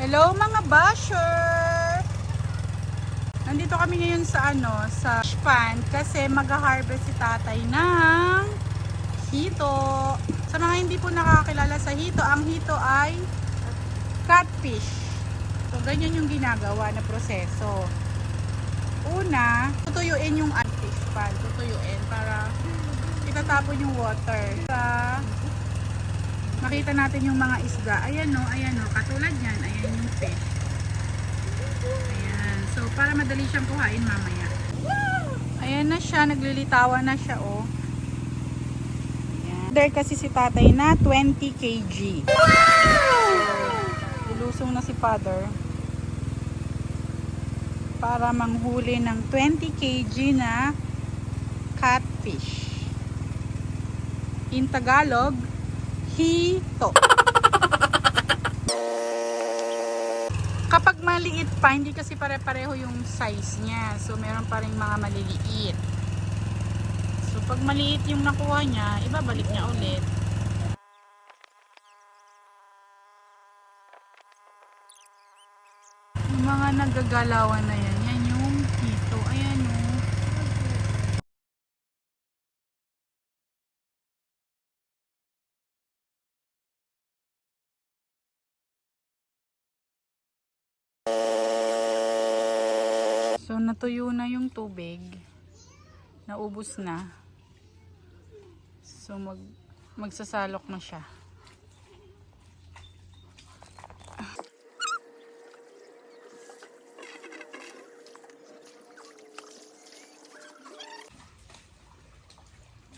Hello mga basher! Nandito kami ngayon sa ano, sa Span kasi mag-harvest si tatay ng hito. Sa mga hindi po nakakilala sa hito, ang hito ay catfish. So ganyan yung ginagawa na proseso. Una, tutuyuin yung fish pan, tutuyuin para itatapon yung water. Sa makita natin yung mga isda. Ayan no, ayan no, katulad yan, ayan yung fish. Ayan. So, para madali siyang kuhain mamaya. Ayan na siya, naglilitawan na siya, oh. Ayan. Order kasi si tatay na 20 kg. Lulusong na si father para manghuli ng 20 kg na catfish. In Tagalog, hito. Kapag maliit pa, hindi kasi pare-pareho yung size niya. So, meron pa rin mga maliliit. So, pag maliit yung nakuha niya, ibabalik niya ulit. Yung mga nagagalawan na yan, yan yung hito. Ayan o. So natuyo na yung tubig. Naubos na. So mag magsasalok na siya.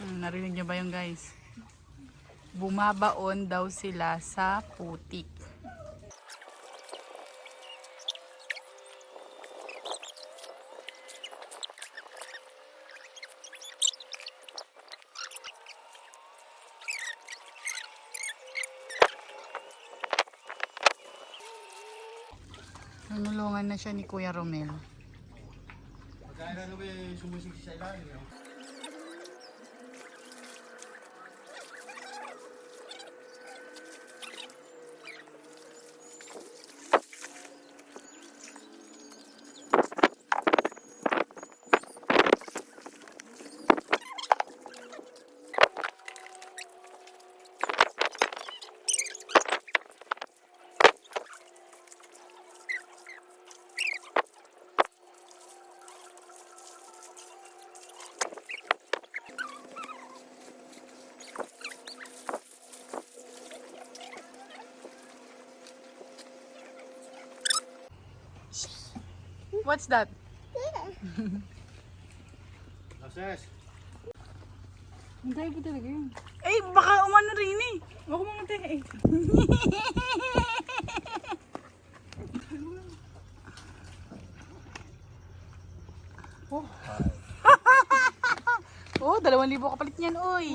Hmm, narinig niyo ba yung guys? Bumabaon daw sila sa putik. Tinulungan na siya ni Kuya Romel. Pagkain ano ba yung sumusik sa ilalim? What's that? Process. Hindi ko talaga yun. Eh, baka umano rin eh. Baka mga eh. oh. oh, dalawang libo kapalit niyan, oy.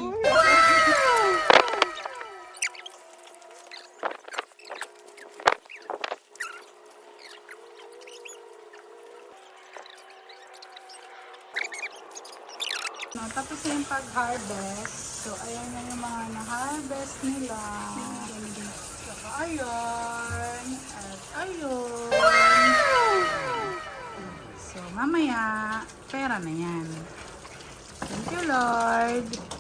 No, tapos na yung pag-harvest. So, ayan na yung mga na-harvest nila. Saka ayun. At ayun. So, mamaya, pera na yan. Thank you, Lord.